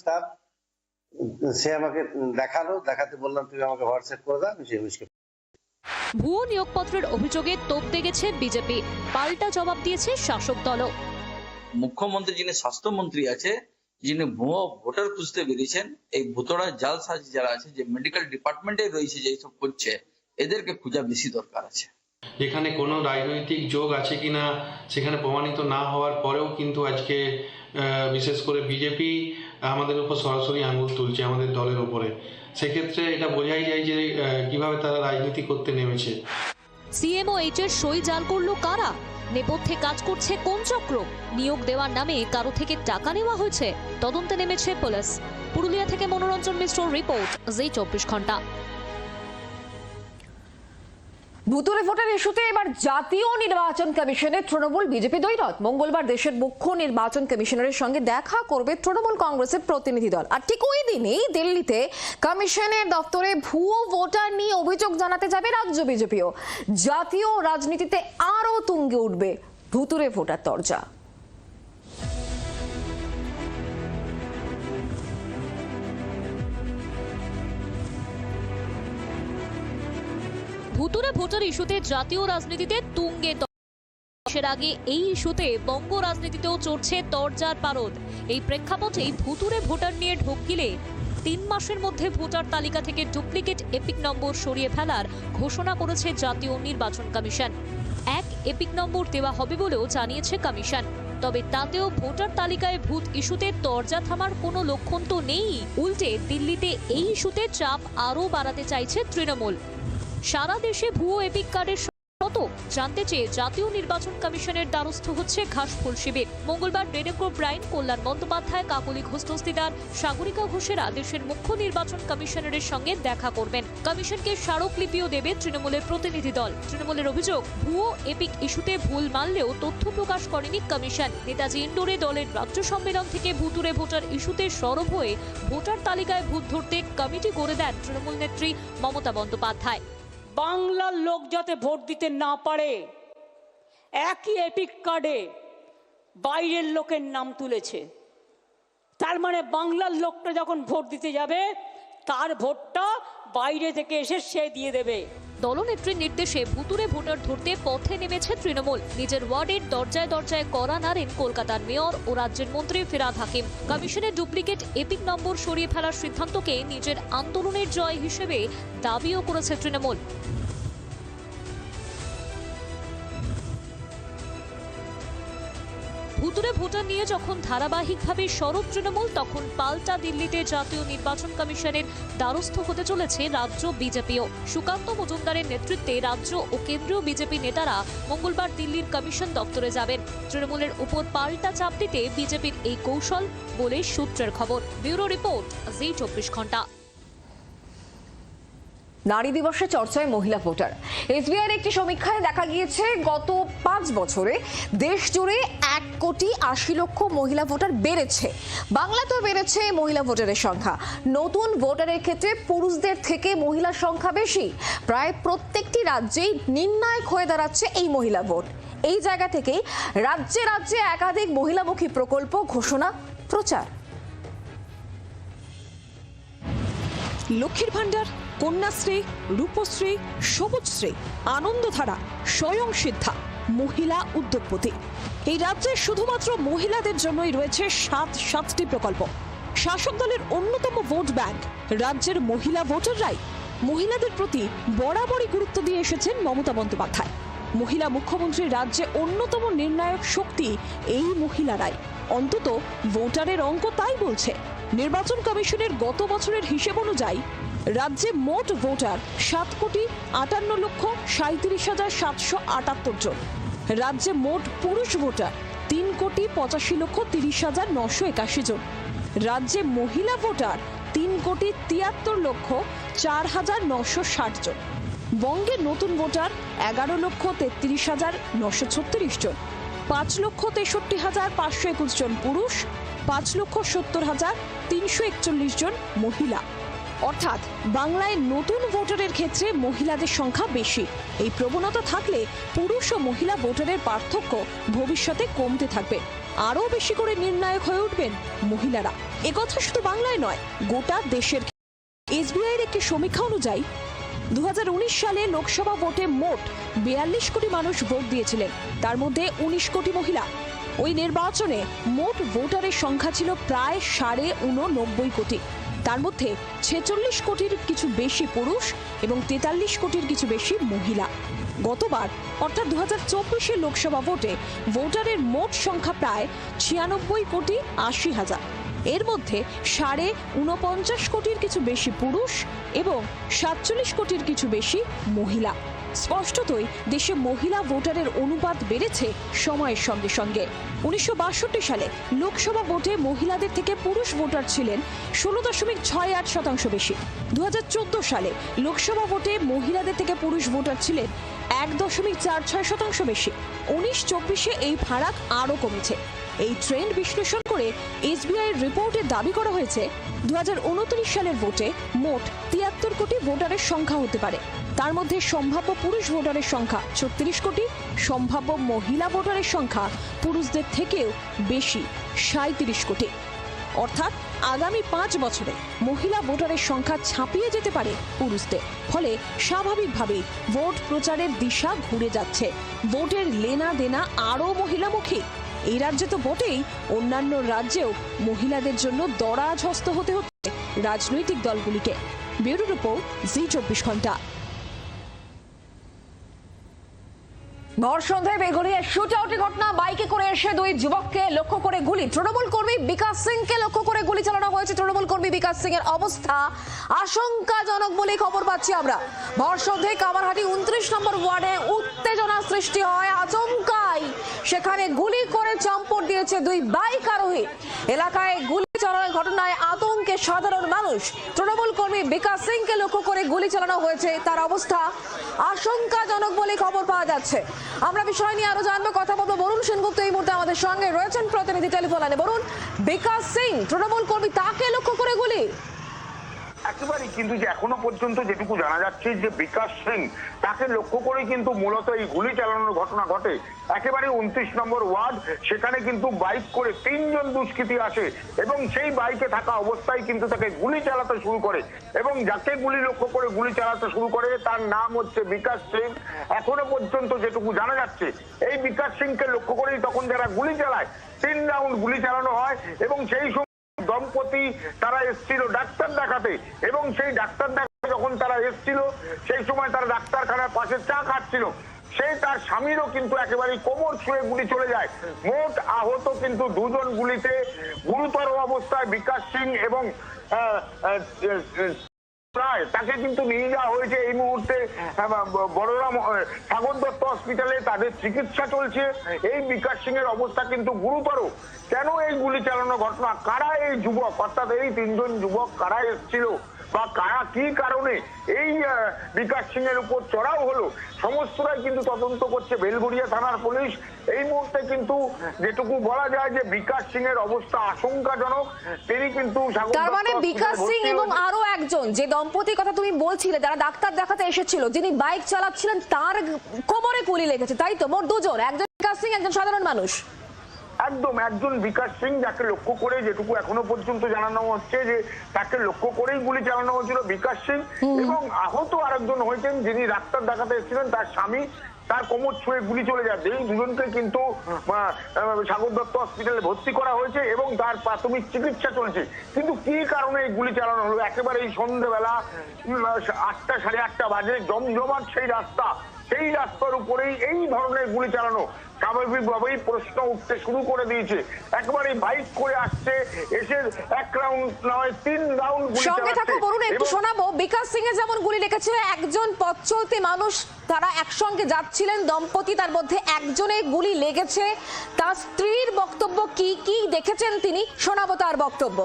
Staff সে আমাকে দেখাল দেখাতে বললাম তুমি আমাকে হোয়াটসঅ্যাপ করে দাও আমি সেই অফিসকে ভুয়ো নিয়োগপত্রের অভিযোগে তোপ গেছে বিজেপি। পাল্টা জবাব দিয়েছে শাসক দলও। মুখ্যমন্ত্রী যিনি স্বাস্থ্যমন্ত্রী আছে যিনি ভুয়ো ভোটার খুঁজতে বেরিয়েছেন এই ভোটার জাল সাজি যারা আছে যে মেডিকেল ডিপার্টমেন্টে রয়েছে যে সব করছে এদেরকে খোঁজা বেশি দরকার আছে। যেখানে কোনো রাজনৈতিক যোগ আছে কিনা সেখানে প্রমাণিত না হওয়ার পরেও কিন্তু আজকে বিশেষ করে বিজেপি আমাদের উপর সরাসরি আঙুল তুলছে আমাদের দলের উপরে। সেক্ষেত্রে এটা বোঝাই যায় যে কীভাবে তারা রাজনীতি করতে নেমেছে। সিএমওএইচ এর সই জাল করল কারা? নেপথ্যে কাজ করছে কোন চক্র? নিয়োগ দেওয়ার নামে কারও থেকে টাকা নেওয়া হয়েছে? তদন্তে নেমেছে পুলিশ। পুরুলিয়া থেকে মনোরঞ্জন মিশ্র রিপোর্ট, জি চব্বিশ ঘণ্টা। ভুতুরে ভোটার ইস্যুতে এবার জাতীয় নির্বাচন কমিশনের তৃণমূল বিজেপি দৈরত মঙ্গলবার দেশের মুখ্য নির্বাচন কমিশনারের সঙ্গে দেখা করবে তৃণমূল কংগ্রেসের প্রতিনিধি দল। আর ঠিক ওই দিনেই দিল্লিতে কমিশনের দপ্তরে ভুয়ো ভোটার নিয়ে অভিযোগ জানাতে যাবে রাজ্য বিজেপিও। জাতীয় রাজনীতিতে আরও তুঙ্গে উঠবে ভুতুরে ভোটার তরজা ভুতুরে ভোটার ইস্যুতে জাতীয় রাজনীতিতে তুঙ্গে এর আগে এই ইস্যুতে বঙ্গ রাজনীতিতেও চড়ছে তরজার পারদ। এই প্রেক্ষাপটেই ভুতুরে ভোটার নিয়ে ঢোক গিলে তিন মাসের মধ্যে ভোটার তালিকা থেকে ডুপ্লিকেট এপিক নম্বর সরিয়ে ফেলার ঘোষণা করেছে জাতীয় নির্বাচন কমিশন। এক এপিক নম্বর দেওয়া হবে বলেও জানিয়েছে কমিশন। তবে তাতেও ভোটার তালিকায় ভূত ইস্যুতে তরজা থামার কোনো লক্ষণ তো নেই। উল্টে দিল্লিতে এই ইস্যুতে চাপ আরও বাড়াতে চাইছে তৃণমূল। সারা দেশে ভুয়ো এপিক কার্ডের কত জানতে চেয়ে জাতীয় নির্বাচন কমিশনের দ্বারস্থ হচ্ছে ঘাসফুল শিবির। মঙ্গলবার রেডেক্রো ব্রাইন, কল্যাণ বন্দ্যোপাধ্যায়, কাকলি ঘোষ দস্তিদার সাগরিকা ঘোষেরা দেশের মুখ্য নির্বাচন কমিশনারের সঙ্গে দেখা করবেন। কমিশনকে স্মারকলিপিও দেবে তৃণমূলের প্রতিনিধি দল। তৃণমূলের অভিযোগ, ভুয়ো এপিক ইস্যুতে ভুল মানলেও তথ্য প্রকাশ করেনি কমিশন। নেতাজি ইন্ডোরে দলের রাজ্য সম্মেলন থেকে ভুতুরে ভোটার ইস্যুতে সরব হয়ে ভোটার তালিকায় ভূত ধরতে কমিটি করে দেন তৃণমূল নেত্রী মমতা বন্দ্যোপাধ্যায়। বাংলার লোক যাতে ভোট দিতে না পারে, একই এপিক কার্ডে বাইরের লোকের নাম তুলেছে। তার মানে বাংলার লোকটা যখন ভোট দিতে যাবে, তার ভোটটা বাইরে থেকে এসে সে দিয়ে দেবে। দলনেত্রীর নির্দেশে ভুতুরে ভোটার ধরতে পথে নেমেছে তৃণমূল। নিজের ওয়ার্ডের দরজায় দরজায় করা নাড়েন কলকাতার মেয়র ও রাজ্যের মন্ত্রী ফিরাদ হাকিম। কমিশনের ডুপ্লিকেট এপিক নম্বর সরিয়ে ফেলার সিদ্ধান্তকে নিজের আন্দোলনের জয় হিসেবে দাবিও করেছে তৃণমূল। ভুতুরে ভোটার নিয়ে যখন ধারাবাহিকভাবে সরব তৃণমূল, তখন পাল্টা দিল্লিতে জাতীয় নির্বাচন কমিশনের দ্বারস্থ হতে চলেছে রাজ্য বিজেপিও। সুকান্ত মজুমদারের নেতৃত্বে রাজ্য ও কেন্দ্রীয় বিজেপি নেতারা মঙ্গলবার দিল্লির কমিশন দপ্তরে যাবেন। তৃণমূলের উপর পাল্টা চাপ দিতে বিজেপির এই কৌশল বলে সূত্রের খবর। ব্যুরো রিপোর্ট, জি চব্বিশ ঘণ্টা। নারী দিবসে চর্চায় মহিলা ভোটার। এসবিআইয়ের একটি সমীক্ষায় দেখা গিয়েছে, গত পাঁচ বছরে দেশ জুড়ে এক কোটি আশি লক্ষ মহিলা ভোটার বেড়েছে। বাংলাতেও বেড়েছে মহিলা ভোটারের সংখ্যা। নতুন ভোটারের ক্ষেত্রে পুরুষদের থেকে মহিলার সংখ্যা বেশি। প্রায় প্রত্যেকটি রাজ্যেই নির্ণায়ক হয়ে দাঁড়াচ্ছে এই মহিলা ভোট। এই জায়গা থেকেই রাজ্যে রাজ্যে একাধিক মহিলামুখী প্রকল্প ঘোষণা, প্রচার। লক্ষ্মীর ভাণ্ডার কন্যাশ্রী, রূপশ্রী, সবুজশ্রী, আনন্দধারা, স্বয়ং সিদ্ধা, মহিলা উদ্যোগপতি। এই রাজ্যে শুধুমাত্র মহিলাদের জন্যই রয়েছে সাত, সাতটি প্রকল্প। শাসক দলের অন্যতম ভোট ব্যাংক, রাজ্যের মহিলা ভোটাররাই মহিলাদের প্রতি বরাবরই গুরুত্ব দিয়ে এসেছেন মমতা বন্দ্যোপাধ্যায়। মহিলা মুখ্যমন্ত্রী রাজ্যে অন্যতম নির্ণায়ক শক্তি এই মহিলারাই। অন্তত ভোটারের অঙ্ক তাই বলছে। নির্বাচন কমিশনের গত বছরের হিসেব অনুযায়ী রাজ্যে মোট ভোটার সাত কোটি আটান্ন লক্ষ সাঁত্রিশ হাজার সাতশো আটাত্তর জন। রাজ্যে মোট পুরুষ ভোটার তিন কোটি পঁচাশি লক্ষ তিরিশ হাজার নশো একাশি জন। রাজ্যে মহিলা ভোটার তিন কোটি তিয়াত্তর লক্ষ চার হাজার নশো ষাট জন। বঙ্গে নতুন ভোটার এগারো লক্ষ তেত্রিশ হাজার নশো ছত্রিশ জন। পাঁচ লক্ষ তেষট্টি হাজার পাঁচশো একুশ জন পুরুষ, পাঁচ লক্ষ সত্তর হাজার তিনশো একচল্লিশ জন মহিলা। অর্থাৎ বাংলায় নতুন ভোটারের ক্ষেত্রে মহিলাদের সংখ্যা বেশি। এই প্রবণতা থাকলে পুরুষ ও মহিলা ভোটারের পার্থক্য ভবিষ্যতে কমতে থাকবে। আরও বেশি করে নির্ণায়ক হয়ে উঠবেন মহিলারা। একথা শুধু বাংলায় নয়, গোটা দেশের এসবিআই এর একটি সমীক্ষা অনুযায়ী দু হাজার উনিশ সালে লোকসভা ভোটে মোট বিয়াল্লিশ কোটি মানুষ ভোট দিয়েছিলেন। তার মধ্যে উনিশ কোটি মহিলা। ওই নির্বাচনে মোট ভোটারের সংখ্যা ছিল প্রায় সাড়ে উননব্বই কোটি। তার মধ্যে ছেচল্লিশ কোটির কিছু বেশি পুরুষ এবং তেতাল্লিশ কোটির কিছু বেশি মহিলা। গতবার, অর্থাৎ দু হাজার চব্বিশের লোকসভা ভোটে ভোটারের মোট সংখ্যা প্রায় ছিয়ানব্বই কোটি আশি হাজার। এর মধ্যে সাড়ে উনপঞ্চাশ কোটির কিছু বেশি পুরুষ এবং সাতচল্লিশ কোটির কিছু বেশি মহিলা। স্পষ্টতই দেশে মহিলা ভোটারের অনুপাত বেড়েছে সময়ের সঙ্গে সঙ্গে। উনিশশো বাষট্টি সালে লোকসভা ভোটে মহিলাদের থেকে পুরুষ ভোটার ছিলেন ষোলো দশমিক ছয় আট শতাংশ বেশি। দু হাজার চোদ্দ সালে লোকসভা ভোটে মহিলাদের থেকে পুরুষ ভোটার ছিলেন এক দশমিক চার ছয় শতাংশ বেশি। উনিশ চব্বিশে এই ফারাক আরও কমেছে। এই ট্রেন্ড বিশ্লেষণ করে এসবিআই এর রিপোর্টে দাবি করা হয়েছে দু সালের ভোটে মোট তিয়াত্তর কোটি ভোটারের সংখ্যা হতে পারে। তার মধ্যে সম্ভাব্য পুরুষ ভোটারের সংখ্যা ছত্রিশ কোটি। সম্ভাব্য মহিলা ভোটারের সংখ্যা পুরুষদের থেকেও বেশি সাঁত্রিশ কোটি। অর্থাৎ আগামী পাঁচ বছরে মহিলা ভোটারের সংখ্যা ছাপিয়ে যেতে পারে পুরুষদের। ফলে স্বাভাবিকভাবেই ভোট প্রচারের দিশা ঘুরে যাচ্ছে। ভোটের লেনা দেনা আরও মহিলামুখী। এই রাজ্যে তো ভোটেই অন্যান্য রাজ্যেও মহিলাদের জন্য দরাজ হস্ত হতে হচ্ছে রাজনৈতিক দলগুলিকে। ব্যুরো রিপোর্ট জি চব্বিশ ঘণ্টা। ভর সন্ধ্যায় বেগুনিয়া শুট আউটের ঘটনা, বাইকে করে এসে দুই যুবককে লক্ষ্য করে গুলি। তৃণমূল কর্মী বিকাশ সিংকে লক্ষ্য করে গুলি চালানো হয়েছে। তৃণমূল কর্মী বিকাশ সিং এর অবস্থা আশঙ্কাজনক বলে খবর পাচ্ছি আমরা। ভর কামারহাটি উনত্রিশ নম্বর ওয়ার্ডে উত্তেজনা সৃষ্টি হয়, আচমকাই সেখানে গুলি করে চম্পট দিয়েছে দুই বাইক আরোহী। এলাকায় গুলি চালানোর ঘটনায় আতঙ্কে সাধারণ মানুষ। তৃণমূল কর্মী বিকাশ সিংকে লক্ষ্য করে গুলি চালানো হয়েছে। তার অবস্থা আশঙ্কাজনক বলে খবর পাওয়া যাচ্ছে। আমরা বিষয় নিয়ে আরও জানব, কথা বলব। বরুণ সেনগুপ্ত এই মুহূর্তে আমাদের সঙ্গে রয়েছেন প্রতিনিধি টেলিফোন বরুণ, বিকাশ সিং, তৃণমূল কর্মী তাকে লক্ষ্য করে গুলি? একেবারেই, কিন্তু যে এখনও পর্যন্ত যেটুকু জানা যাচ্ছে যে বিকাশ সিং, তাকে লক্ষ্য করে কিন্তু মূলত এই গুলি চালানোর ঘটনা ঘটে। একেবারে উনত্রিশ নম্বর ওয়ার্ড, সেখানে কিন্তু বাইক করে তিনজন দুষ্কৃতী আসে এবং সেই বাইকে থাকা অবস্থায় কিন্তু তাকে গুলি চালাতে শুরু করে এবং যাকে গুলি লক্ষ্য করে গুলি চালাতে শুরু করে, তার নাম হচ্ছে বিকাশ সিং। এখনও পর্যন্ত যেটুকু জানা যাচ্ছে, এই বিকাশ সিংকে লক্ষ্য করেই তখন যারা গুলি চালায়, তিন রাউন্ড গুলি চালানো হয় এবং সেই দম্পতি তারা এসেছিল ডাক্তার দেখাতে এবং সেই ডাক্তার দেখাতে যখন তারা এসেছিল, সেই সময় তারা ডাক্তারখানার পাশে চা খাচ্ছিল। সেই তার স্বামীরও কিন্তু একেবারে কোমর ছুঁয়ে গুলি চলে যায়। মোট আহত কিন্তু দুজন গুলিতে গুরুতর অবস্থায় বিকাশ সিং এবং প্রায় তাকে কিন্তু নিয়ে যাওয়া হয়েছে এই মুহূর্তে বড়রা বড়রাম সাগর দত্ত হসপিটালে তাদের চিকিৎসা চলছে। এই বিকাশ সিং এর অবস্থা কিন্তু গুরুতর। কেন এই গুলি চালানো ঘটনা? কারা এই যুবক? অর্থাৎ এই তিনজন যুবক কারা এসেছিল? বা কারা কি কারণে এই বিকাশ সিং এর উপর চড়াও হলো সমস্তটাই কিন্তু তদন্ত করছে বেলগুড়িয়া থানার পুলিশ। এই মুহূর্তে কিন্তু যেটুকু বলা যায় যে বিকাশ সিং এর অবস্থা আশঙ্কাজনক তিনি কিন্তু তার মানে বিকাশ সিং এবং আরও একজন যে দম্পতির কথা তুমি বলছিলে যারা ডাক্তার দেখাতে এসেছিল যিনি বাইক চালাচ্ছিলেন তার কোমরে গুলি লেগেছে তাই তো? মোট দুজন একজন বিকাশ সিং একজন সাধারণ মানুষ। একদম একজন বিকাশ সিং যাকে লক্ষ্য করে যেটুকু এখনও পর্যন্ত জানানো হচ্ছে যে তাকে লক্ষ্য করেই গুলি চালানো হয়েছিল বিকাশ সিং এবং আহত আরেকজন হয়েছেন যিনি ডাক্তার দেখাতে এসেছিলেন তার স্বামী। তার কোমর ছুঁয়ে গুলি চলে যাচ্ছে। এই দুজনকে কিন্তু সাগর দত্ত হসপিটালে ভর্তি করা হয়েছে এবং তার প্রাথমিক চিকিৎসা চলছে। কিন্তু কি কারণে এই গুলি চালানো হলো? একেবারে এই সন্ধ্যেবেলা আটটা সাড়ে আটটা বাজে জমজমাট সেই রাস্তা। সেই রাস্তার উপরেই এই ধরনের গুলি চালানো স্বাভাবিকভাবেই প্রশ্ন উঠতে শুরু করে দিয়েছে। একবারে বাইক করে আসছে এসে এক রাউন্ড নয় তিন রাউন্ড গুলি সঙ্গে থাকা বলুন একটু শোনাবো। বিকাশ সিং এর যেমন গুলি লেগেছে একজন পথ চলতি মানুষ তারা একসঙ্গে যাচ্ছিলেন দম্পতি তার মধ্যে একজনের গুলি লেগেছে। তার স্ত্রীর বক্তব্য কি কি দেখেছেন তিনি? শোনাবো তার বক্তব্য।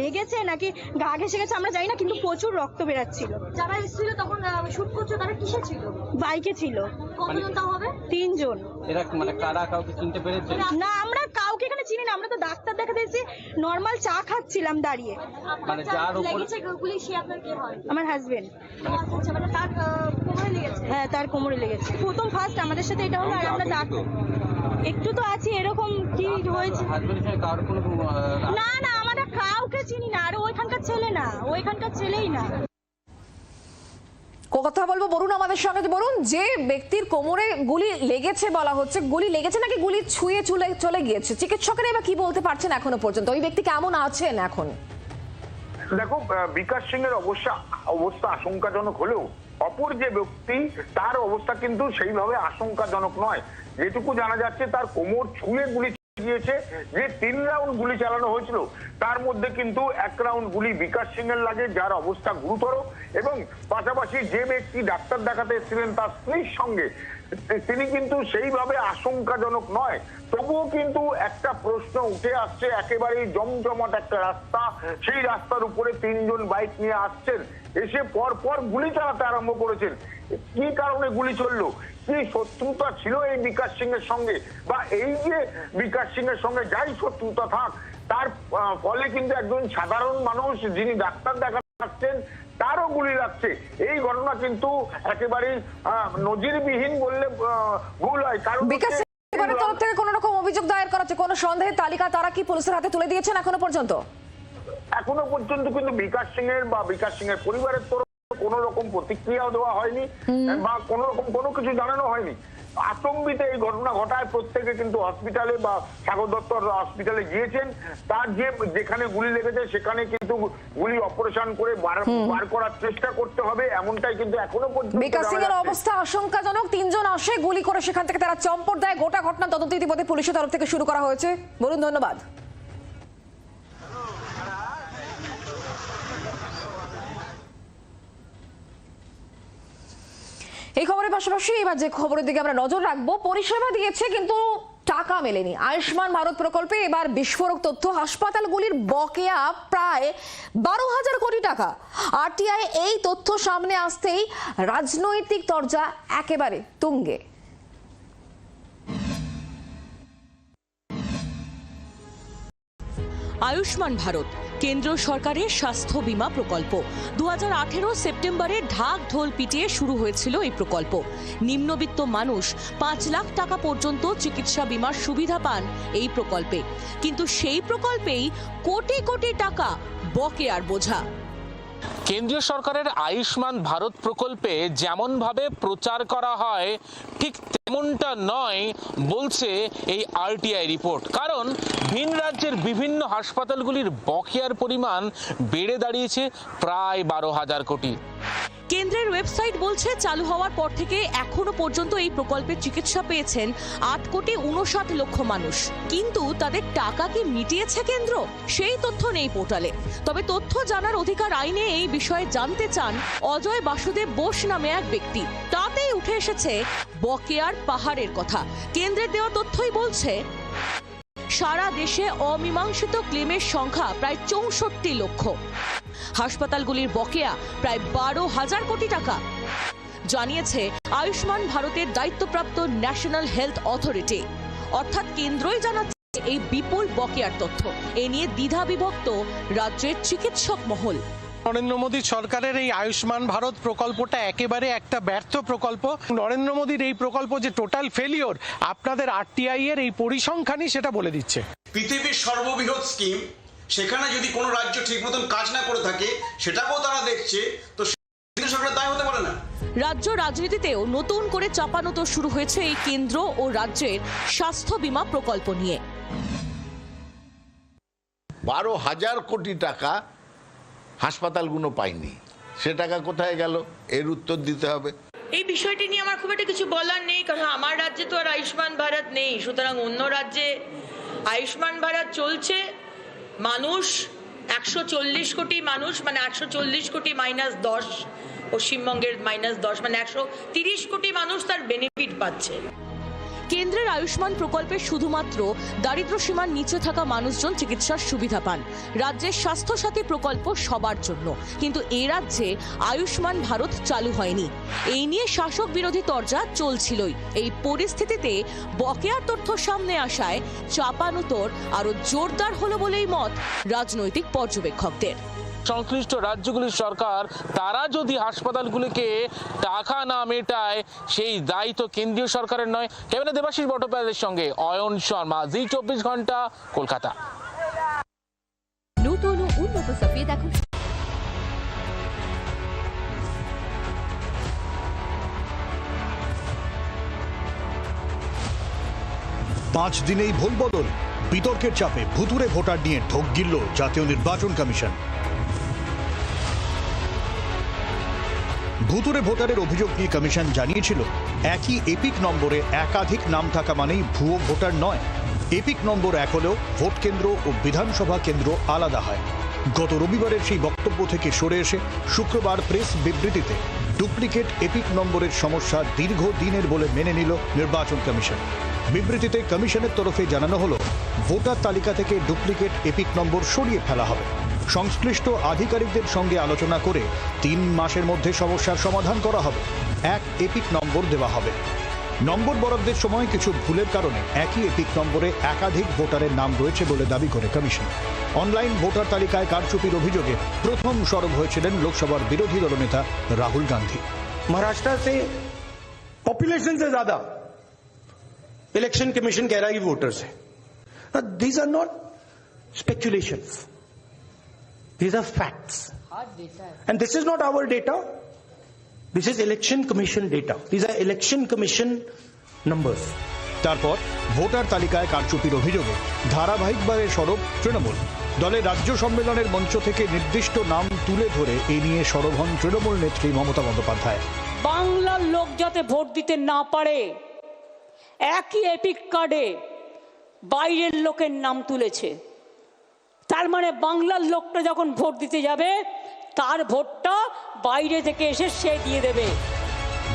লেগেছে নাকি গা ঘেসে গেছে আমরা জানি না কিন্তু প্রচুর রক্ত বেরাচ্ছিল। যারা এসেছিল তখন শুট করছ তারা কিসে ছিল? বাইকে ছিল। কতজন তাও হবে? তিনজন। এরা মানে কারা কাউকে চিনতে পেরেছে? না আমরা কাউকে এখানে চিনি না আমরা তো ডাক্তার দেখাতে এসেছি নর্মাল চা খাচ্ছিলাম দাঁড়িয়ে। মানে যার উপর লেগেছে গুলি সে আপনার কে হয়? আমার হাজবেন্ড আচ্ছা আচ্ছা মানে তার কোমরে লেগেছে? হ্যাঁ তার কোমরে লেগেছে। প্রথম ফার্স্ট আমাদের সাথে এটা হলো আর আমরা ডাক্তার একটু তো আছি এরকম কি হয়েছে? না না কাউকে চিনি না আর ওইখানকার ছেলে না ওইখানকার ছেলেই না। কথা বলব বলুন আমাদের সঙ্গে বলুন যে ব্যক্তির কোমরে গুলি লেগেছে বলা হচ্ছে গুলি লেগেছে নাকি গুলি ছুঁয়ে চলে চলে গিয়েছে? চিকিৎসকেরা এবার কি বলতে পারছেন এখনও পর্যন্ত? ওই ব্যক্তি কেমন আছেন এখন? দেখো আহ, বিকাশ সিং এর অবস্থা অবস্থা আশঙ্কাজনক হলেও অপর যে ব্যক্তি তার অবস্থা কিন্তু সেইভাবে আশঙ্কাজনক নয়। যেটুকু জানা যাচ্ছে তার কোমর ছুঁয়ে গুলি গিয়েছে যে তিন রাউন্ড গুলি চালানো হয়েছিল। তার মধ্যে কিন্তু এক রাউন্ড গুলি বিকাশ সিং এর লাগে, যার অবস্থা গুরুতর এবং পাশাপাশি যে ব্যক্তি ডাক্তার দেখাতে এসেছিলেন তার স্ত্রীর সঙ্গে, তিনি কিন্তু সেইভাবে আশঙ্কাজনক নয়। তবুও কিন্তু একটা প্রশ্ন উঠে আসছে, একেবারেই জমজমাট একটা রাস্তা। সেই রাস্তার উপরে তিনজন বাইক নিয়ে আসছেন, এসে পর পর গুলি চালাতে আরম্ভ করেছেন। কি কারণে গুলি চলল? কি শত্রুতা ছিল এই বিকাশ সিং এর সঙ্গে। বা এই যে বিকাশ সিং এর সঙ্গে যাই শত্রুতা থাক তার ফলে কিন্তু একজন সাধারণ মানুষ যিনি ডাক্তার দেখা দেখাচ্ছেন তারও গুলি লাগছে। এই ঘটনা কিন্তু একেবারেই নজিরবিহীন বললে ভুল হয়। কারণ পরিবারের তরফ থেকে কোনো রকম অভিযোগ দায়ের করা হচ্ছে? কোনো সন্দেহের তালিকা তারা কি পুলিশের হাতে তুলে দিয়েছেন এখনও পর্যন্ত? এখনও পর্যন্ত কিন্তু বিকাশ সিং এর বা বিকাশ সিং এর পরিবারের তরফ কোন রকম প্রতিক্রিয়াও দেওয়া হয়নি বা কোন রকম কোনো কিছু জানানো হয়নি। আতঙ্কিত এই ঘটনা ঘটায় প্রত্যেকে কিন্তু হসপিটালে বা সাগর দত্ত হসপিটালে গিয়েছেন। তার যে যেখানে গুলি লেগেছে সেখানে কিন্তু গুলি অপারেশন করে বার বার করার চেষ্টা করতে হবে এমনটাই কিন্তু এখনও পর্যন্ত বিকাশ সিং এর অবস্থা আশঙ্কাজনক। তিনজন আসে গুলি করে সেখান থেকে তারা চম্পট দেয়। গোটা ঘটনা তদন্ত ইতিমধ্যে পুলিশের তরফ থেকে শুরু করা হয়েছে। বলুন ধন্যবাদ। এই খবরের পাশাপাশি এবার যে খবরের দিকে আমরা নজর রাখব, পরিষেবা দিয়েছে কিন্তু টাকা মেলেনি। আয়ুষ্মান ভারত প্রকল্পে এবার বিস্ফোরক তথ্য, হাসপাতালগুলির বকেয়া প্রায় বারো হাজার কোটি টাকা। আরটিআই এই তথ্য সামনে আসতেই রাজনৈতিক তরজা একেবারে তুঙ্গে। আয়ুষ্মান ভারত কেন্দ্র সরকারের স্বাস্থ্য বিমা প্রকল্প। দু হাজার আঠেরো সেপ্টেম্বরে ঢাক ঢোল পিটিয়ে শুরু হয়েছিল এই প্রকল্প। নিম্নবিত্ত মানুষ পাঁচ লাখ টাকা পর্যন্ত চিকিৎসা বিমার সুবিধা পান এই প্রকল্পে। কিন্তু সেই প্রকল্পেই কোটি কোটি টাকা বকেয়ার বোঝা। কেন্দ্রীয় সরকারের আয়ুষ্মান ভারত প্রকল্পে যেমনভাবে প্রচার করা হয়, ঠিক তেমনটা নয় বলছে এই আরটিআই রিপোর্ট। কারণ ভিন রাজ্যের বিভিন্ন হাসপাতালগুলির বকেয়ার পরিমাণ বেড়ে দাঁড়িয়েছে প্রায় বারো হাজার কোটি। কেন্দ্রের ওয়েবসাইট বলছে চালু হওয়ার পর থেকে এখনও পর্যন্ত এই প্রকল্পে চিকিৎসা পেয়েছেন আট কোটি উনষাট লক্ষ মানুষ। কিন্তু তাদের টাকা কি মিটিয়েছে কেন্দ্র? সেই তথ্য নেই পোর্টালে। তবে তথ্য জানার অধিকার আইনে এই বিষয়ে জানতে চান অজয় বাসুদেব বোস নামে এক ব্যক্তি। তাতেই উঠে এসেছে বকেয়ার পাহাড়ের কথা। কেন্দ্রের দেওয়া তথ্যই বলছে সারা দেশে অমীমাংসিত ক্লেমের সংখ্যা প্রায় চৌষট্টি লক্ষ। হাসপাতালগুলির বকেয়া প্রায় বারো হাজার কোটি টাকা। জানিয়েছে আয়ুষ্মান ভারতের দায়িত্বপ্রাপ্ত ন্যাশনাল হেলথ অথরিটি। অর্থাৎ কেন্দ্রই জানাচ্ছে এই বিপুল বকেয়ার তথ্য। এ নিয়ে দ্বিধা বিভক্ত রাজ্যের চিকিৎসক মহল। নরেন্দ্র মোদী সরকারের এই আয়ুষ্মান ভারত প্রকল্পটা একেবারে একটা ব্যর্থ প্রকল্প। নরেন্দ্র মোদীর এই প্রকল্প যে টোটাল ফেলিওর আপনাদের আরটিআই এর এই পরিসংখ্যানই সেটা বলে দিচ্ছে। পৃথিবীর সর্ববৃহৎ স্কিম সেখানে যদি কোনো রাজ্য ঠিক মতন কাজ না করে থাকে সেটাকেও তারা দেখছে তো সরকারের দায় হতে পারে না। রাজ্য রাজনীতিতেও নতুন করে চাপানোতো শুরু হয়েছে এই কেন্দ্র ও রাজ্যের স্বাস্থ্য বীমা প্রকল্প নিয়ে। বারো হাজার কোটি টাকা হাসপাতালগুলো পায়নি সে টাকা কোথায় গেল? এর উত্তর দিতে হবে। এই বিষয়টি নিয়ে আমার খুব একটা কিছু বলার নেই, কারণ আমার রাজ্যে তো আর আয়ুষ্মান ভারত নেই। সুতরাং অন্য রাজ্যে আয়ুষ্মান ভারত চলছে, মানুষ একশো চল্লিশ কোটি মানুষ মানে একশো চল্লিশ কোটি মাইনাস দশ, পশ্চিমবঙ্গের মাইনাস দশ মানে একশো তিরিশ কোটি মানুষ তার বেনিফিট পাচ্ছে। কেন্দ্রের আয়ুষ্মান প্রকল্পে শুধুমাত্র দারিদ্র সীমার নিচে থাকা মানুষজন চিকিৎসার সুবিধা পান। রাজ্যের স্বাস্থ্যসাথী প্রকল্প সবার জন্য। কিন্তু এ রাজ্যে আয়ুষ্মান ভারত চালু হয়নি। এই নিয়ে শাসক বিরোধী তরজা চলছিলই। এই পরিস্থিতিতে বকেয়ার তথ্য সামনে আসায় চাপানুতর আরও জোরদার হলো বলেই মত রাজনৈতিক পর্যবেক্ষকদের। সংশ্লিষ্ট রাজ্যগুলির সরকার তারা যদি হাসপাতালগুলিকে টাকা না মেটায় সেই দায়িত্ব কেন্দ্রীয় সরকারের নয়। ক্যাবিনেট দেবাশিস ভট্টোপাধ্যায়ের সঙ্গে অয়ন শর্মা জি চব্বিশ ঘণ্টা কলকাতা। নূতন উন্নত পাঁচ দিনেই ভোট বদল বিতর্কের চাপে ভুতুরে ভোটার নিয়ে ঢোক গিলল জাতীয় নির্বাচন কমিশন। ভুতুরে ভোটারের অভিযোগ নিয়ে কমিশন জানিয়েছিল, একই এপিক নম্বরে একাধিক নাম থাকা মানেই ভুয়ো ভোটার নয়। এপিক নম্বর এক হলেও ভোট কেন্দ্র ও বিধানসভা কেন্দ্র আলাদা হয়। গত রবিবারের সেই বক্তব্য থেকে সরে এসে শুক্রবার প্রেস বিবৃতিতে ডুপ্লিকেট এপিক নম্বরের সমস্যা দীর্ঘদিনের বলে মেনে নিল নির্বাচন কমিশন। বিবৃতিতে কমিশনের তরফে জানানো হলো, ভোটার তালিকা থেকে ডুপ্লিকেট এপিক নম্বর সরিয়ে ফেলা হবে। সংশ্লিষ্ট আধিকারিকদের সঙ্গে আলোচনা করে তিন মাসের মধ্যে সমস্যার সমাধান করা হবে এক এপিক নম্বর দেওয়া হবে নম্বর বরাদ্দের সময় কিছু ভুলের কারণে একই এপিক নম্বরে একাধিক ভোটারের নাম রয়েছে বলে দাবি করে কমিশন অনলাইন ভোটার তালিকায় কারচুপির অভিযোগে প্রথম সরব হয়েছিলেন লোকসভার বিরোধী দলনেতা রাহুল গান্ধী महाराष्ट्र से पॉपुलेशन से ज्यादा इलेक्शन कमीशन कह रहा है कि वोटर्स है these are not speculation These are facts. And this is not our data. This is election commission data. These are election commission numbers. তারপর ভোটার তালিকায় কারচুপির অভিযোগে ধারাবাহিকভাবে সরব তৃণমূল দলের রাজ্য সম্মেলনের মঞ্চ থেকে নির্দিষ্ট নাম তুলে ধরে এ নিয়ে সরব হন তৃণমূল নেত্রী মমতা বন্দ্যোপাধ্যায় বাংলার লোক যাতে ভোট দিতে না পারে একই এপিক কার্ডে বাইরের লোকের নাম তুলেছে তার মানে বাংলার লোকটা যখন ভোট দিতে যাবে, তার ভোটটা বাইরে থেকে এসে সে দিয়ে দেবে।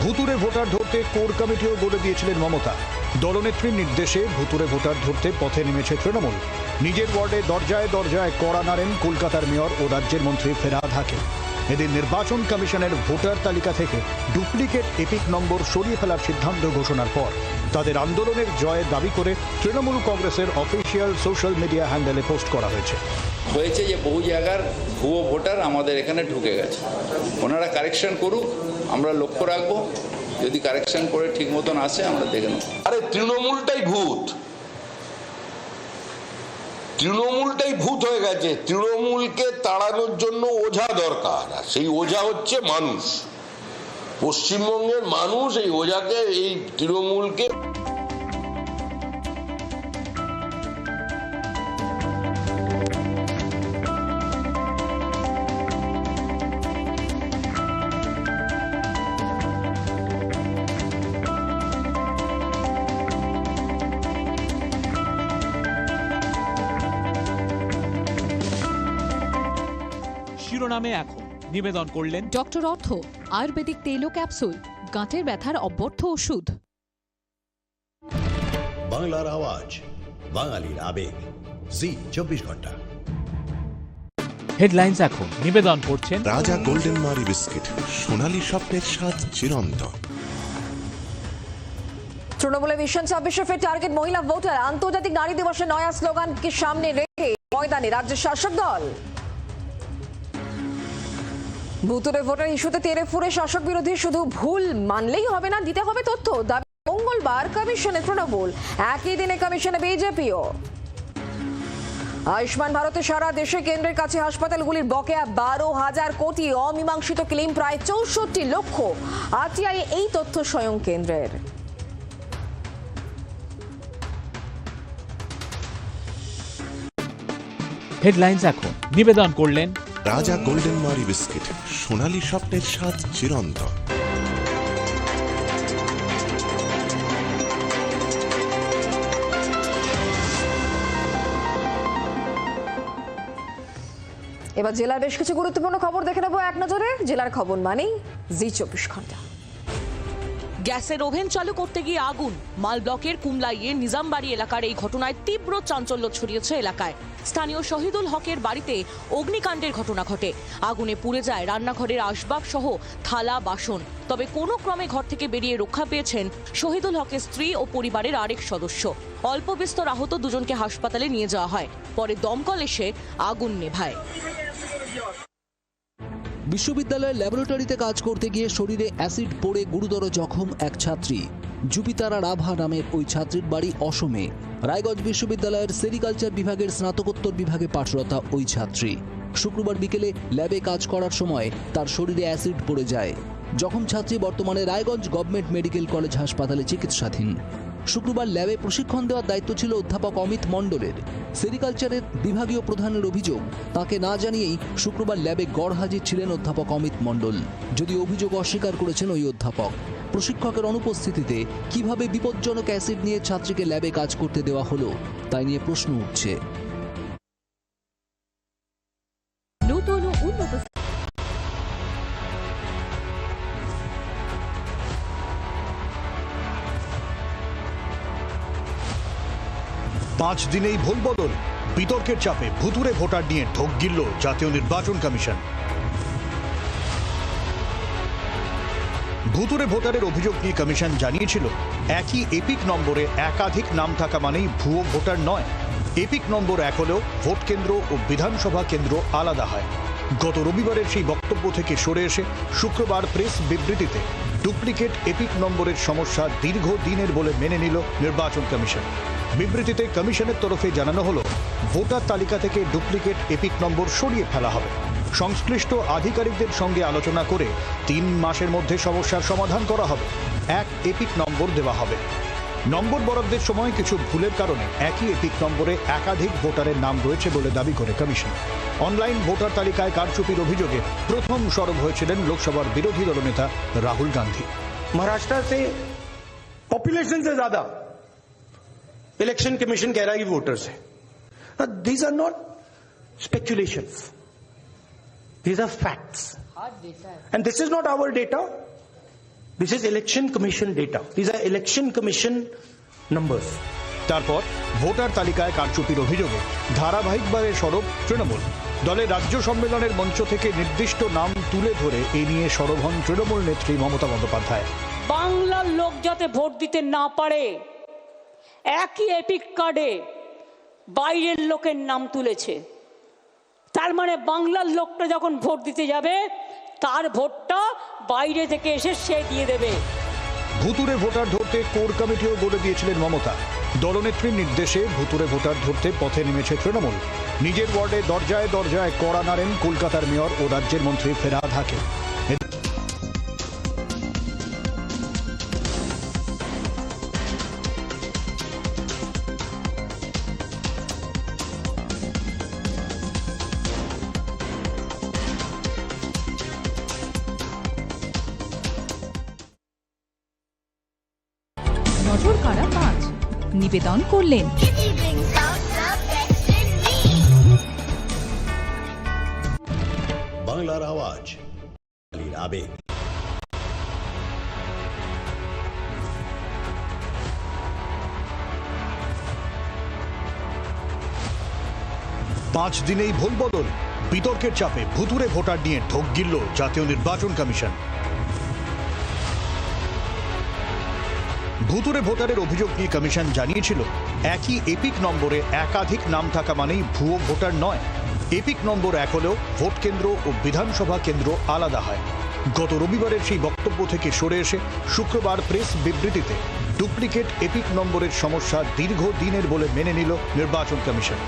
ভুতুরে ভোটার ধরতে কোর কমিটিও গড়ে দিয়েছিলেন মমতা। দলনেত্রীর নির্দেশে ভুতুরে ভোটার ধরতে পথে নেমেছে তৃণমূল। নিজের ওয়ার্ডে দরজায় দরজায় কড়া নাড়েন কলকাতার মেয়র ও রাজ্যের মন্ত্রী ফেরাদ হাকিম। এদিন নির্বাচন কমিশনের ভোটার তালিকা থেকে ডুপ্লিকেট এপিক নম্বর সরিয়ে ফেলার সিদ্ধান্ত ঘোষণার পর তাদের আন্দোলনের জয়ের দাবি করে তৃণমূল কংগ্রেসের অফিসিয়াল সোশ্যাল মিডিয়া হ্যান্ডেলে পোস্ট করা হয়েছে। হয়েছে যে বহু জায়গার ভুয়ো ভোটার আমাদের এখানে ঢুকে গেছে। ওনারা কারেকশন করুক আমরা লক্ষ্য রাখব। যদি কারেকশন করে ঠিক মতন আসে আমরা দেখে নেব। আরে তৃণমূলটাই ভূত। তৃণমূলটাই ভূত হয়ে গেছে। তৃণমূলকে তাড়ানোর জন্য ওঝা দরকার। আর সেই ওঝা হচ্ছে মানুষ। পশ্চিমবঙ্গের মানুষ এই ওঝাকে, এই তৃণমূলকে শিরোনামে এখন নিবেদন করলেন ডক্টর অর্থ আয়ুর্বেদিক তেল ও ক্যাপসুল গাঁটের ব্যথার অব্যর্থ ওষুধ। বাংলার আওয়াজ বাঙালির আবেগ। জি চব্বিশ ঘণ্টা। হেডলাইন্স এখন নিবেদন করছেন রাজা গোল্ডেন মারি বিস্কিট সোনালী স্বপ্নের স্বাদ চিরন্তন। তৃণমূলের মিশন ছাব্বিশে ফের টার্গেট মহিলা ভোটার। আন্তর্জাতিক নারী দিবসে নয়া স্লোগানকে সামনে রেখে ময়দানে রাজ্যের শাসক দল? ভুতুরে ভোটার ইস্যুতে তেরে ফুরে শাসক বিরোধী শুধু ভুল মানলেই হবে না, দিতে হবে তথ্য। দাবি মঙ্গলবার কমিশনে তৃণমূল। একই দিনে কমিশনে বিজেপিও। আয়ুষ্মান ভারতে সারা দেশে কেন্দ্রের কাছে হাসপাতালগুলির বকেয়া বারো হাজার কোটি অমীমাংসিত ক্লেম, প্রায় চৌষট্টি লক্ষ। আরটিআই এই তথ্য স্বয়ং কেন্দ্রের। হেডলাইন্স এখন। নিবেদন করলেন রাজা গোল্ডেন মারি বিস্কিট, সোনালী স্বপ্নের স্বাদ চিরন্তন। এবার জেলার বেশ কিছু গুরুত্বপূর্ণ খবর দেখে নেব এক নজরে। জেলার খবর মানেই জি চব্বিশ ঘণ্টা। গ্যাসের ওভেন চালু করতে গিয়ে আগুন। মাল ব্লকের কুমলাইয়ে নিজামবাড়ি এলাকার এই ঘটনায় তীব্র চাঞ্চল্য ছড়িয়েছে এলাকায়। স্থানীয় শহীদুল হকের বাড়িতে অগ্নিকাণ্ডের ঘটনা ঘটে। আগুনে পুড়ে যায় রান্নাঘরের আসবাব সহ থালা, বাসন। তবে কোনো ক্রমে ঘর থেকে বেরিয়ে রক্ষা পেয়েছেন শহীদুল হকের স্ত্রী ও পরিবারের আরেক সদস্য। অল্প বিস্তর আহত দুজনকে হাসপাতালে নিয়ে যাওয়া হয়। পরে দমকল এসে আগুন নেভায়। বিশ্ববিদ্যালয়ের ল্যাবরেটরিতে কাজ করতে গিয়ে শরীরে অ্যাসিড পড়ে গুরুতর জখম এক ছাত্রী। জুপিতারা রাভা নামের ওই ছাত্রীর বাড়ি অসমে। রায়গঞ্জ বিশ্ববিদ্যালয়ের সেরিকালচার বিভাগের স্নাতকোত্তর বিভাগে পাঠরতা ওই ছাত্রী। শুক্রবার বিকেলে ল্যাবে কাজ করার সময় তার শরীরে অ্যাসিড পড়ে যায়। জখম ছাত্রী বর্তমানে রায়গঞ্জ গভর্নমেন্ট মেডিকেল কলেজ হাসপাতালে চিকিৎসাধীন। শুক্রবার ল্যাবে প্রশিক্ষণ দেওয়ার দায়িত্ব ছিল অধ্যাপক অমিত মণ্ডলের। সেরিকালচারের বিভাগীয় প্রধানের অভিযোগ। তাকে না জানিয়েই শুক্রবার ল্যাবে গড় হাজির ছিলেন অধ্যাপক অমিত মণ্ডল। যদি অভিযোগ অস্বীকার করেছেন ওই অধ্যাপক। প্রশিক্ষকের অনুপস্থিতিতে কীভাবে বিপজ্জনক অ্যাসিড নিয়ে ছাত্রীকে ল্যাবে কাজ করতে দেওয়া হলো, তাই নিয়ে প্রশ্ন উঠছে। পাঁচ দিনেই ভোল বদল। বিতর্কের চাপে ভুতুরে ভোটার নিয়ে ঢোক গিলল জাতীয় নির্বাচন কমিশন। ভুতুরে ভোটারের অভিযোগ নিয়ে কমিশন জানিয়েছিল, একই এপিক নম্বরে একাধিক নাম থাকা মানেই ভুয়ো ভোটার নয়। এপিক নম্বর এক হলেও ভোট কেন্দ্র ও বিধানসভা কেন্দ্র আলাদা হয়। গত রবিবারের সেই বক্তব্য থেকে সরে এসে শুক্রবার প্রেস বিবৃতিতে ডুপ্লিকেট এপিক নম্বরের সমস্যা দীর্ঘদিনের বলে মেনে নিল নির্বাচন কমিশন। বিবৃতিতে কমিশনের তরফে জানানো হল, ভোটার তালিকা থেকে ডুপ্লিকেট এপিক নম্বর সরিয়ে ফেলা হবে। সংশ্লিষ্ট আধিকারিকদের সঙ্গে আলোচনা করে তিন মাসের মধ্যে সমস্যার সমাধান করা হবে। এক এপিক নম্বর দেওয়া হবে। নম্বর বরাদ্দের সময় কিছু ভুলের কারণে একই এপিক নম্বরে একাধিক ভোটারের নাম রয়েছে বলে দাবি করে কমিশন। অনলাইন ভোটার তালিকায় কারচুপির অভিযোগে প্রথম সরব হয়েছিলেন লোকসভার বিরোধী দলনেতা রাহুল গান্ধী। মহারাষ্ট্র পপুলেশন সে इलेक्शन कमीशन कह रहा है कि वोटर्स है these are not speculation these are facts and this is not our data this is Election Commission data these are Election Commission numbers তারপর ভোটার তালিকায় কারচুপির অভিযোগে ধারাবাহিকভাবে সরব তৃণমূল দলের রাজ্য সম্মেলনের মঞ্চ থেকে নির্দিষ্ট নাম তুলে ধরে এ নিয়ে সরব হন তৃণমূল নেত্রী মমতা বন্দ্যোপাধ্যায় বাংলার লোক যাতে ভোট দিতে না পারে একই এপিক কার্ডে বাইরের লোকের নাম তুলেছে। তার মানে বাংলার লোকটা যখন ভোট দিতে যাবে, তার ভোটটা বাইরে থেকে এসে সে দিয়ে দেবে। ভুতুরে ভোটার ধরতে কোর কমিটিও গড়ে দিয়েছিলেন মমতা। দলনেত্রীর নির্দেশে ভুতুরে ভোটার ধরতে পথে নেমেছে তৃণমূল। নিজের ওয়ার্ডে দরজায় দরজায় কড়া নাড়েন কলকাতার মেয়র ও রাজ্যের মন্ত্রী ফেরাদ হাকিম। নিবেদন করলেন। বাংলার আওয়াজ আবেগ। পাঁচ দিনেই ভোল বদল, বিতর্কের চাপে ভুতুরে ভোটার নিয়ে ঢোক গিলল জাতীয় নির্বাচন কমিশন। ভুতুরে ভোটারের অভিযোগ নিয়ে কমিশন জানিয়েছিল, একই এপিক নম্বরে একাধিক নাম থাকা মানেই ভুয়ো ভোটার নয়। এপিক নম্বর এক হলেও ভোট কেন্দ্র ও বিধানসভা কেন্দ্র আলাদা হয়। গত রবিবারের সেই বক্তব্য থেকে সরে এসে শুক্রবার প্রেস বিবৃতিতে ডুপ্লিকেট এপিক নম্বরের সমস্যা দীর্ঘ দিনের বলে মেনে নিল নির্বাচন কমিশন।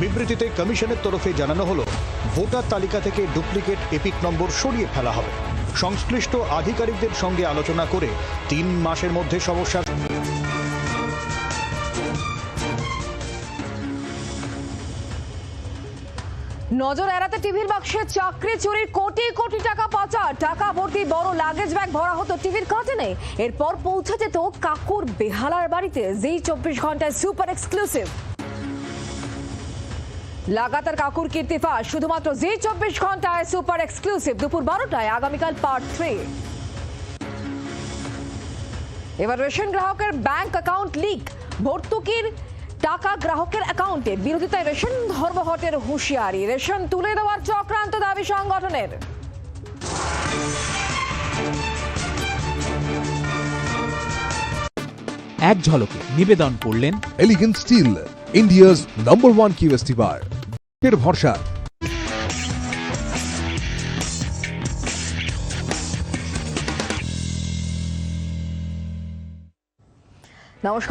বিবৃতিতে কমিশনের তরফে জানানো হলো, ভোটার তালিকা থেকে ডুপ্লিকেট এপিক নম্বর সরিয়ে ফেলা হবে। সংশ্লিষ্ট আধিকারিকদের সঙ্গে আলোচনা করে তিন মাসের মধ্যে সমস্যার নজর এড়াতে টিভির বাক্সে চাকরি চুরির কোটি কোটি টাকা পাচার। টাকা ভর্তি বড় লাগেজ ব্যাগ ভরা হতো টিভির কার্টেনে এরপর পৌঁছে যেত কাকুর বেহালার বাড়িতে। যেই চব্বিশ ঘন্টায় সুপার এক্সক্লুসিভ লাগাতার কাকুর কীর্তিফা শুধুমাত্র জি চব্বিশ ঘন্টায় সুপার এক্সক্লুসিভ। দুপুর বারোটায় আগামীকাল পার্ট থ্রি। এবার রেশন গ্রাহকের ব্যাংক অ্যাকাউন্ট লিক। ভর্তুকির টাকা গ্রাহকের অ্যাকাউন্টে বিরোধিতায় রেশন ধর্মঘটের হুঁশিয়ারি। রেশন তুলে দেওয়ার চক্রান্ত দাবি সংগঠনের। এক ঝলকে নিবেদন করলেন elegant steel India's number one QST bar এর ভরসা নমস্কার।